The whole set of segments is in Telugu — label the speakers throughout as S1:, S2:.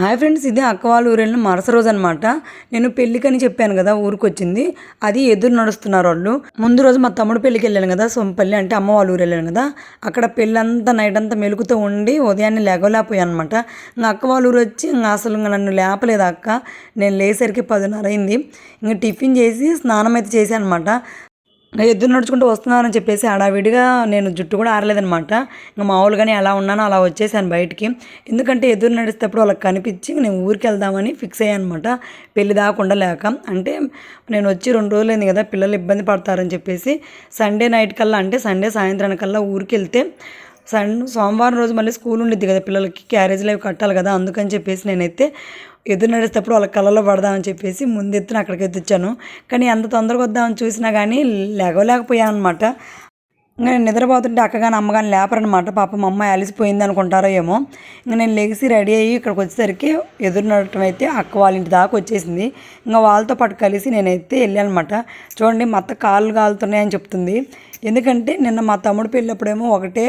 S1: హాయ్ ఫ్రెండ్స్ ఇది అక్క వాళ్ళ ఊరు మరుస రోజు అనమాట నేను పెళ్ళికని చెప్పాను కదా ఊరికి వచ్చింది అది ఎదురు నడుస్తున్నారు వాళ్ళు. ముందు రోజు మా తమ్ముడు పెళ్ళికి వెళ్ళాను కదా సొంపల్లి అంటే అమ్మ వాళ్ళ ఊరు వెళ్ళాను కదా. అక్కడ పెళ్ళంతా నైట్ అంతా మెలుకుతూ ఉండి ఉదయాన్నే లేగలేకపోయాను అనమాట ఇంకా అక్క వాళ్ళ ఊరు వచ్చి ఇంకా అసలు ఇంకా నన్ను లేపలేదు అక్క. నేను లేసరికి పదిన్నర అయింది. ఇంకా టిఫిన్ చేసి స్నానం అయితే చేశాను అనమాట ఎదురు నడుచుకుంటూ వస్తున్నారని చెప్పేసి హడావిడిగా నేను జుట్టు కూడా ఆరలేదనమాట ఇంకా మామూలుగానే ఎలా ఉన్నానో అలా వచ్చేసాను బయటికి. ఎందుకంటే ఎదురు నడిచేటప్పుడు వాళ్ళకి కనిపించి నేను ఊరికి వెళ్దామని ఫిక్స్ అయ్యాను అనమాట పెళ్ళి దాకా లేక అంటే నేను వచ్చి రెండు రోజులైంది కదా పిల్లలు ఇబ్బంది పడతారని చెప్పేసి సండే నైట్ కల్లా అంటే సండే సాయంత్రానికల్లా ఊరికి వెళ్తే సన్ సోమవారం రోజు మళ్ళీ స్కూల్ ఉండిద్ది కదా పిల్లలకి క్యారేజ్లు అవి కట్టాలి కదా అందుకని చెప్పేసి నేనైతే ఎదురు నడిచేటప్పుడు వాళ్ళ కళ్ళలో పడదామని చెప్పేసి ముందెత్తున అక్కడికి తెచ్చాను కానీ ఎంత తొందరగా వద్దామని చూసినా కానీ లేగలేకపోయాను అనమాట ఇంకా నేను నిద్రపోతుంటే అక్కగాని అమ్మగాని లేపరనమాట పాపం అమ్మ అమ్మాయి అలిసిపోయింది అనుకుంటారో ఏమో. ఇంకా నేను లెగిసి రెడీ అయ్యి ఇక్కడికి వచ్చేసరికి ఎదురు నడటం అయితే అక్క వాళ్ళ ఇంటి దాకా వచ్చేసింది. ఇంకా వాళ్ళతో పాటు కలిసి నేనైతే వెళ్ళాను చూడండి మా అత్త కాళ్ళు కాలుతున్నాయని చెప్తుంది. ఎందుకంటే నిన్న మా తమ్ముడు పెళ్ళప్పుడేమో ఒకటే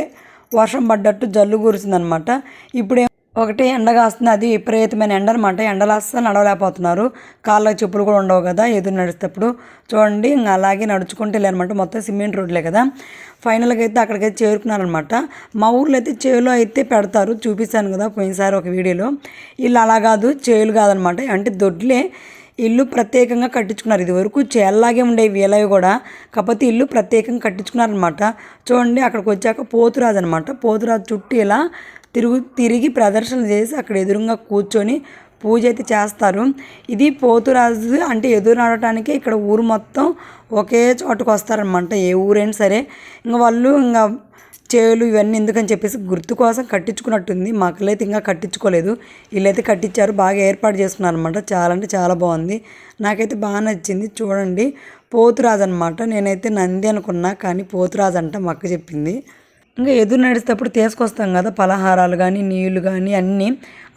S1: వర్షం పడ్డట్టు జల్లు కురిసిందనమాట ఇప్పుడే ఒకటే ఎండగా వస్తుంది అది విపరీతమైన ఎండ అనమాట ఎండలు అస్సలు నడవలేకపోతున్నారు. కాళ్ళకి చెప్పులు కూడా ఉండవు కదా ఎదురు నడిచేటప్పుడు. చూడండి ఇంకా అలాగే నడుచుకుంటూ వెళ్ళారనమాట మొత్తం సిమెంట్ రోడ్లే కదా. ఫైనల్గా అయితే అక్కడికైతే చేరుకున్నారనమాట మా ఊర్లో అయితే చేలో అయితే పెడతారు. చూపిస్తాను కదా పోయినసారి ఒక వీడియోలో. ఇల్లు అలా కాదు చేలు కాదనమాట అంటే దొడ్లే. ఇల్లు ప్రత్యేకంగా కట్టించుకున్నారు. ఇది వరకు చేల్లాగే ఉండేవి వీలవి కూడా. కాకపోతే ఇల్లు ప్రత్యేకంగా కట్టించుకున్నారనమాట చూడండి అక్కడికి వచ్చాక పోతురాజు అనమాట పోతురాజు చుట్టూ ఇలా తిరుగు తిరిగి ప్రదర్శన చేసి అక్కడ ఎదురుగా కూర్చొని పూజ అయితే చేస్తారు. ఇది పోతురాజు అంటే ఎదురు నడటానికి ఇక్కడ ఊరు మొత్తం ఒకే చోటుకు వస్తారనమాట ఏ ఊరైనా సరే. ఇంకా వాళ్ళు ఇంకా చేలు ఇవన్నీ ఎందుకని చెప్పేసి గుర్తు కోసం కట్టించుకున్నట్టుంది. మాకలైతే ఇంకా కట్టించుకోలేదు. వీళ్ళైతే కట్టించారు. బాగా ఏర్పాటు చేసుకున్నారు అనమాట చాలా అంటే చాలా బాగుంది. నాకైతే బాగా నచ్చింది. చూడండి. పోతురాజు అనమాట నేనైతే నంది అనుకున్నా కానీ పోతురాజు అంట మా అక్క చెప్పింది. ఇంకా ఎదురు నడిచేటప్పుడు తీసుకొస్తాం కదా పలహారాలు కానీ నీళ్ళు కానీ అన్నీ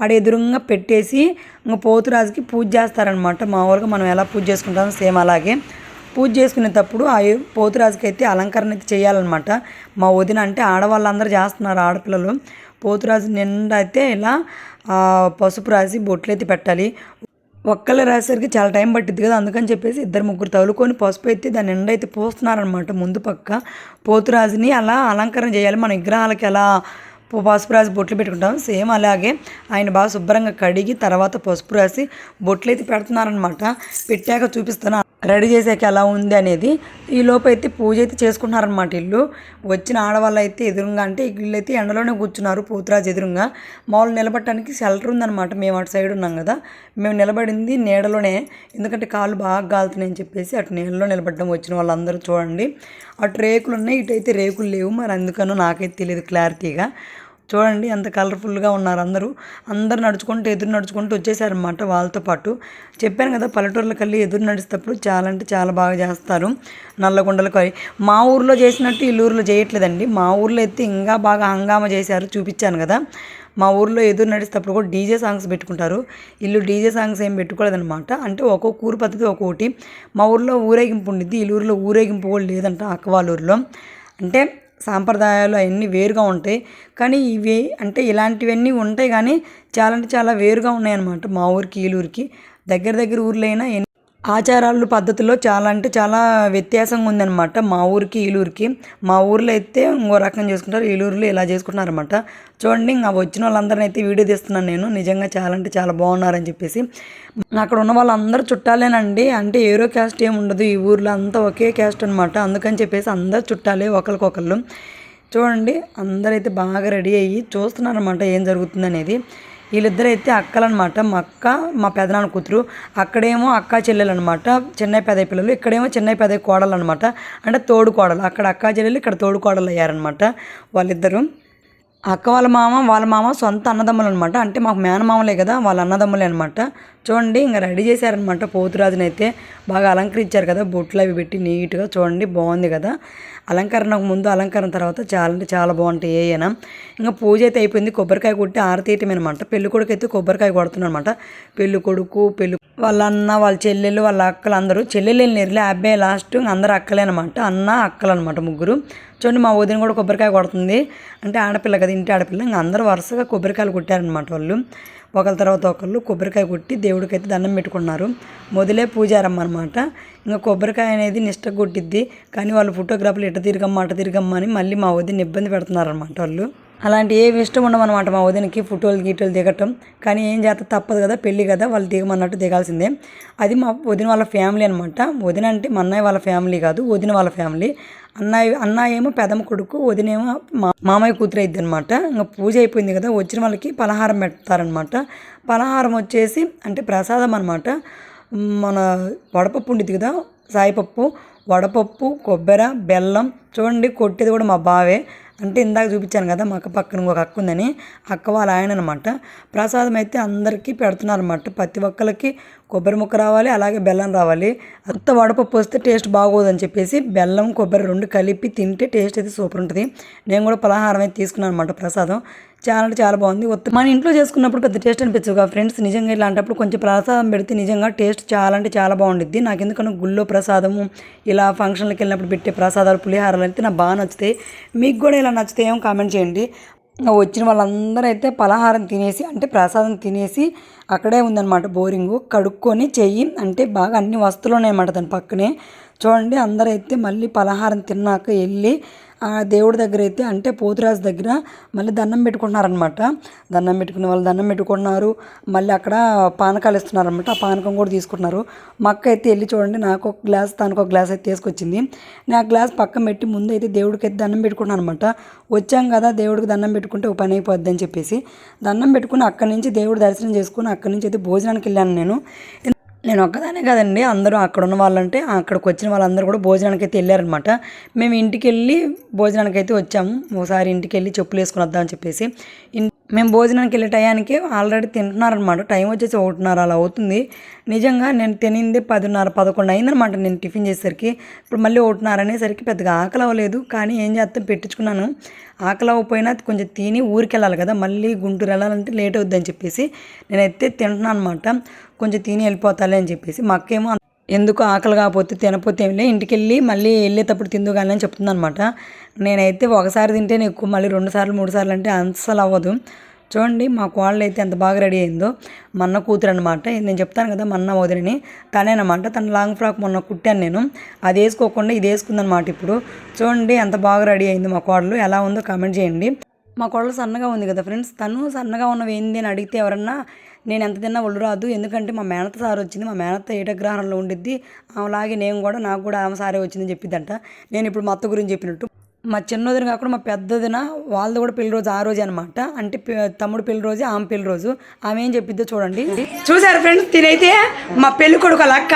S1: ఆడ ఎదురుగా పెట్టేసి ఇంకా పోతురాజుకి పూజ చేస్తారనమాట మామూలుగా మనం ఎలా పూజ చేసుకుంటామో సేమ్ అలాగే. పూజ చేసుకునేటప్పుడు ఆ పోతురాజుకి అయితే అలంకరణ అయితే చేయాలన్నమాట. మా వదిన అంటే ఆడవాళ్ళందరూ చేస్తున్నారు ఆడపిల్లలు. పోతురాజు నిండా అయితే ఇలా పసుపు రాసి బొట్లు అయితే పెట్టాలి. ఒక్కళ్ళు రాసేసరికి చాలా టైం పట్టింది కదా అందుకని చెప్పేసి ఇద్దరు ముగ్గురు తగులుకొని పసుపు అయితే దాని నిండా అయితే పోస్తున్నారనమాట ముందు పక్క. పోతురాజుని అలా అలంకరణ చేయాలి మన విగ్రహాలకి ఎలా పసుపు రాసి బొట్లు పెట్టుకుంటాం. సేమ్ అలాగే ఆయన బాగా శుభ్రంగా కడిగి తర్వాత పసుపు రాసి బొట్లు అయితే పెడుతున్నారనమాట పెట్టాక చూపిస్తాను. రెడీ చేసాక ఎలా ఉంది అనేది ఈ లోపు అయితే పూజ అయితే చేసుకుంటున్నారనమాట ఇల్లు. వచ్చిన ఆడవాళ్ళు అయితే ఎదురుగా అంటే ఇల్లు అయితే ఎండలోనే కూర్చున్నారు పోతురాజు ఎదురుగా. మామూలు నిలబడటానికి షెల్టర్ ఉందనమాట మేము అటు సైడ్ ఉన్నాం కదా. మేము నిలబడింది నీడలోనే. ఎందుకంటే కాళ్ళు బాగా గాలుతున్నాయని చెప్పేసి అటు నీళ్ళలో నిలబడడం వచ్చిన వాళ్ళందరూ చూడండి. అటు రేకులు ఉన్నాయి ఇటైతే రేకులు లేవు. మరి అందుకనో నాకైతే తెలియదు క్లారిటీగా. చూడండి ఎంత కలర్ఫుల్గా ఉన్నారు అందరూ. అందరు నడుచుకుంటూ ఎదురు నడుచుకుంటూ వచ్చేసారనమాట వాళ్ళతో పాటు. చెప్పాను కదా పల్లెటూర్లకు వెళ్ళి ఎదురు నడిచేటప్పుడు చాలా అంటే చాలా బాగా చేస్తారు. నల్లగొండలకు మా ఊర్లో చేసినట్టు ఈ ఊర్లో చేయట్లేదండి. మా ఊర్లో అయితే ఇంకా బాగా హంగామా చేశారు చూపించాను కదా. మా ఊర్లో ఎదురు నడిచేటప్పుడు కూడా డీజే సాంగ్స్ పెట్టుకుంటారు. ఇల్లు డీజే సాంగ్స్ ఏం పెట్టుకోలేదనమాట అంటే ఒక్కొక్క ఊరు పద్ధతి ఒక్కొక్కటి మా ఊర్లో ఊరేగింపు ఉండిద్ది. ఈ ఊరిలో ఊరేగింపు కూడా లేదంట అక్క వాళ్ళ ఊర్లో అంటే సాంప్రదాయాలు అవన్నీ వేరుగా ఉంటాయి. కానీ ఇవి అంటే ఇలాంటివన్నీ ఉంటాయి కానీ చాలా అంటే చాలా వేరుగా ఉన్నాయన్నమాట మా ఊరికి ఈలూరికి. దగ్గర దగ్గర ఊర్లో అయినా ఆచారాలు పద్ధతుల్లో చాలా అంటే చాలా వ్యత్యాసంగా ఉందన్నమాట మా ఊరికి ఈలూరికి. మా ఊర్లో అయితే ఇంకో రకం చేసుకుంటారు. ఈలూరులో ఇలా చేసుకుంటున్నారు అనమాట చూడండి ఇంకా వచ్చిన వాళ్ళందరిని అయితే వీడియో తీస్తున్నాను నేను. నిజంగా చాలా అంటే చాలా బాగున్నారని చెప్పేసి. అక్కడ ఉన్న వాళ్ళందరూ చుట్టాలేనండి. అంటే ఏరో క్యాస్ట్ ఏమి ఉండదు. ఈ ఊర్లో అంతా ఒకే క్యాస్ట్ అనమాట అందుకని చెప్పేసి అందరు చుట్టాలే ఒకరికొకళ్ళు చూడండి అందరైతే బాగా రెడీ అయ్యి చూస్తున్నారన్నమాట ఏం జరుగుతుంది అనేది వీళ్ళిద్దరైతే అక్కలన్నమాట మా అక్క మా పెదనాన్న కూతురు. అక్కడేమో అక్క చెల్లెలు అనమాట చెన్నై పెదయ్య పిల్లలు. ఇక్కడేమో చెన్నై పెదయ్య కోడలు అనమాట అంటే తోడు కోడలు అక్కడ అక్క చెల్లెలు ఇక్కడ తోడు కోడలు అయ్యారనమాట వాళ్ళిద్దరూ. అక్క వాళ్ళ మామ వాళ్ళ మామ సొంత అన్నదమ్ములు అనమాట అంటే మాకు మేనమామలే కదా వాళ్ళ అన్నదమ్ములే అనమాట చూడండి ఇంకా రెడీ చేశారనమాట పోతురాజుని అయితే. బాగా అలంకరించారు కదా బొట్లు అవి పెట్టి నీట్గా చూడండి బాగుంది కదా. అలంకరణకు ముందు అలంకరణ తర్వాత చాలా అంటే చాలా బాగుంటాయి ఏయైనా ఇంకా పూజ అయితే అయిపోయింది కొబ్బరికాయ కొట్టి ఆరతీయటం అనమాట పెళ్ళి కొడుకు అయితే కొబ్బరికాయ కొడుతున్నాడు అనమాట పెళ్ళి కొడుకు పెళ్ళి వాళ్ళ అన్న వాళ్ళ చెల్లెలు వాళ్ళ అక్కలు అందరూ చెల్లెలు వెళ్ళినారులే అబ్బాయి లాస్ట్ అందరు అక్కలే అనమాట అన్న అక్కలు అనమాట ముగ్గురు. చూడండి మా వదిన కూడా కొబ్బరికాయ కొడుతుంది. అంటే ఆడపిల్ల కదా ఇంటి ఆడపిల్ల. ఇంకా అందరూ వరుసగా కొబ్బరికాయలు కొట్టారనమాట వాళ్ళు. ఒకరి తర్వాత ఒకళ్ళు కొబ్బరికాయ కొట్టి దేవుడికి అయితే దండం పెట్టుకున్నారు. మొదలే పూజారమ్మ అనమాట ఇంకా కొబ్బరికాయ అనేది నిష్ట కొట్టిద్ది. కానీ వాళ్ళు ఫోటోగ్రాఫర్లు ఇట తిరగమ్మ అట తిరగమ్మ అని మళ్ళీ మా వదిన ఇబ్బంది పెడుతున్నారనమాట వాళ్ళు. అలాంటి ఏమి ఇష్టం ఉండమన్నమాట మా వదినకి ఫోటోలు గీటోలు దిగటం. కానీ ఏం చేత తప్పదు కదా పెళ్ళి కదా వాళ్ళు దిగమన్నట్టు దిగాల్సిందే. అది మా వదిన వాళ్ళ ఫ్యామిలీ అనమాట వదిన అంటే మా అన్నయ్య వాళ్ళ ఫ్యామిలీ కాదు వదిన వాళ్ళ ఫ్యామిలీ. అన్నయ్య అన్నయ్య ఏమో పెదమ కొడుకు వదినేమో మా మామయ్య కూతురు అయింది అనమాట ఇంకా పూజ అయిపోయింది కదా వచ్చిన వాళ్ళకి పలహారం పెడతారనమాట పలహారం వచ్చేసి అంటే ప్రసాదం అనమాట మన వడపప్పు ఉండేది కదా సాయిపప్పు వడపప్పు కొబ్బరి బెల్లం చూడండి కొట్టేది కూడా మా బావే. అంటే ఇందాక చూపించాను కదా మా అక్క పక్కన ఒక అక్క ఉందని. అక్క వాళ్ళ ఆయన అనమాట ప్రసాదం అయితే అందరికీ పెడుతున్నారనమాట ప్రతి ఒక్కరికి కొబ్బరి ముక్క రావాలి అలాగే బెల్లం రావాలి. అంత వడపప్పు వస్తే టేస్ట్ బాగోదని చెప్పేసి బెల్లం కొబ్బరి రెండు కలిపి తింటే టేస్ట్ అయితే సూపర్ ఉంటుంది. నేను కూడా పలహారం అయితే తీసుకున్నాను అనమాట ప్రసాదం. చాలా అంటే చాలా బాగుంది. మన ఇంట్లో చేసుకున్నప్పుడు పెద్ద టేస్ట్ అనిపించదు ఫ్రెండ్స్. నిజంగా ఇలాంటప్పుడు కొంచెం ప్రసాదం పెడితే నిజంగా టేస్ట్ చాలా అంటే చాలా బాగుండిద్ది. నాకు ఎందుకన్నా గుళ్ళో ప్రసాదము ఇలా ఫంక్షన్లకు వెళ్ళినప్పుడు పెట్టే ప్రసాదాలు పులిహారాలు అయితే నాకు బాగా నచ్చుతాయి. మీకు కూడా ఇలా నచ్చితే ఏమో కామెంట్ చేయండి. వచ్చిన వాళ్ళందరూ అయితే పలహారం తినేసి అంటే ప్రసాదం తినేసి అక్కడే ఉందన్నమాట బోరింగు. కడుక్కొని చెయ్యి అంటే బాగా అన్ని వస్తువులు ఉన్నాయన్నమాట దాని పక్కనే. చూడండి అందరూ అయితే మళ్ళీ పలహారం తిన్నాక వెళ్ళి ఆ దేవుడి దగ్గర అయితే అంటే పోతురాజు దగ్గర మళ్ళీ దండం పెట్టుకుంటున్నారనమాట దండం పెట్టుకునే వాళ్ళు దండం పెట్టుకుంటున్నారు. మళ్ళీ అక్కడ పానకాలు ఇస్తున్నారనమాట ఆ పానకం కూడా తీసుకుంటున్నారు. మా అక్క అయితే వెళ్ళి చూడండి నాకు ఒక గ్లాస్ తనకు ఒక గ్లాస్ అయితే తీసుకొచ్చింది. నేను ఆ గ్లాస్ పక్కన పెట్టి ముందు అయితే దేవుడికి అయితే దండం పెట్టుకున్నాను అనమాట వచ్చాం కదా దేవుడికి దండం పెట్టుకుంటే ఒక పని అయిపోద్ది అని చెప్పేసి. దండం పెట్టుకుని అక్కడి నుంచి దేవుడు దర్శనం చేసుకుని అక్కడి నుంచి అయితే భోజనానికి వెళ్ళాను నేను. నేను ఒక్కదానే కదండి అందరూ అక్కడ ఉన్న వాళ్ళంటే అక్కడికి వచ్చిన వాళ్ళందరూ కూడా భోజనానికి అయితే వెళ్ళారనమాట మేము ఇంటికి వెళ్ళి భోజనానికి అయితే వచ్చాము. ఒకసారి ఇంటికి వెళ్ళి చెప్పులు వేసుకుని వద్దామని చెప్పేసి. మేము భోజనానికి వెళ్ళే టయానికి ఆల్రెడీ తింటున్నారనమాట. టైం వచ్చేసి ఒకటిన్నర అలా అవుతుంది. నిజంగా నేను తినింది పదిన్నర పదకొండు అయిందనమాట నేను టిఫిన్ చేసేసరికి. ఇప్పుడు మళ్ళీ ఒకటిన్నర అనేసరికి పెద్దగా ఆకలి అవ్వలేదు. కానీ ఏం చేస్తాం? పెట్టించుకున్నాను. ఆకలి అవ్వకపోయినా కొంచెం తిని ఊరికి వెళ్ళాలి కదా. మళ్ళీ గుంటూరు వెళ్ళాలంటే లేట్ అవుద్దని చెప్పేసి నేనైతే తింటున్నాను అనమాట కొంచెం తిని వెళ్ళిపోతాలే అని చెప్పేసి మాకేమో ఎందుకు ఆకలి కాకపోతే తినపోతే ఏమిలే ఇంటికి వెళ్ళి మళ్ళీ వెళ్ళేటప్పుడు తిందు కానీ అని చెప్తుంది అనమాట నేనైతే ఒకసారి తింటే ఎక్కువ మళ్ళీ రెండు సార్లు మూడు సార్లు అంటే అస్సలు అవ్వదు. చూడండి మా కోళ్ళు అయితే ఎంత బాగా రెడీ అయిందో. మా అన్న కూతురు అనమాట నేను చెప్తాను కదా మన్న వదిలిని తనేనమాట తన లాంగ్ ఫ్రాక్ మొన్న కుట్టాను నేను. అది వేసుకోకుండా ఇది వేసుకుందనమాట ఇప్పుడు. చూడండి ఎంత బాగా రెడీ అయింది మా కోడలు. ఎలా ఉందో కామెంట్ చేయండి. మా కోడలు సన్నగా ఉంది కదా ఫ్రెండ్స్. తను సన్నగా ఉన్నవి ఏంది అని అడిగితే ఎవరన్నా నేను ఎంత తిన్నా ఒళ్ళు రాదు. ఎందుకంటే మా మేనత్త సార్ వచ్చింది. మా మేనత్త ఏటగ్రహణంలో ఉండిద్ది. అలాగే నేను కూడా నాకు కూడా ఆమె సారే వచ్చిందని చెప్పిద్దంట. నేను ఇప్పుడు మా అత్త గురించి చెప్పినట్టు. మా చిన్నదిన కాకుండా మా పెద్దదిన వాళ్ళది కూడా పెళ్ళి రోజు ఆ రోజే అనమాట అంటే తమ్ముడు పెళ్ళి రోజు ఆమె పెళ్ళి రోజు. ఆమె ఏం చెప్పిద్దో చూడండి. చూసారు ఫ్రెండ్స్ తినైతే మా పెళ్ళి కొడుకు అక్క.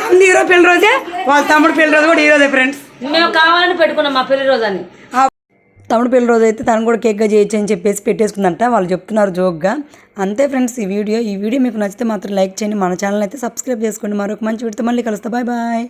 S1: తమ్ముడు హీరో పెళ్ళి రోజే వాళ్ళ తమ్ముడు పెళ్ళి రోజు కూడా ఈ రోజే ఫ్రెండ్స్.
S2: మేము కావాలని పెట్టుకున్నాం మా పెళ్ళి రోజు అని.
S1: తమ్ముడు పెళ్ళి రోజు అయితే తను కూడా కేక్గా చేయొచ్చు అని చెప్పేసి పెట్టేసుకుందంట. వాళ్ళు చెప్తున్నారు జోక్గా. అంతే ఫ్రెండ్స్ ఈ వీడియో. ఈ వీడియో మీకు నచ్చితే మాత్రం లైక్ చేయండి. మన ఛానల్ అయితే సబ్స్క్రైబ్ చేసుకోండి. మరొక మంచి వీడితో మళ్ళీ కలుస్తా. Bye bye.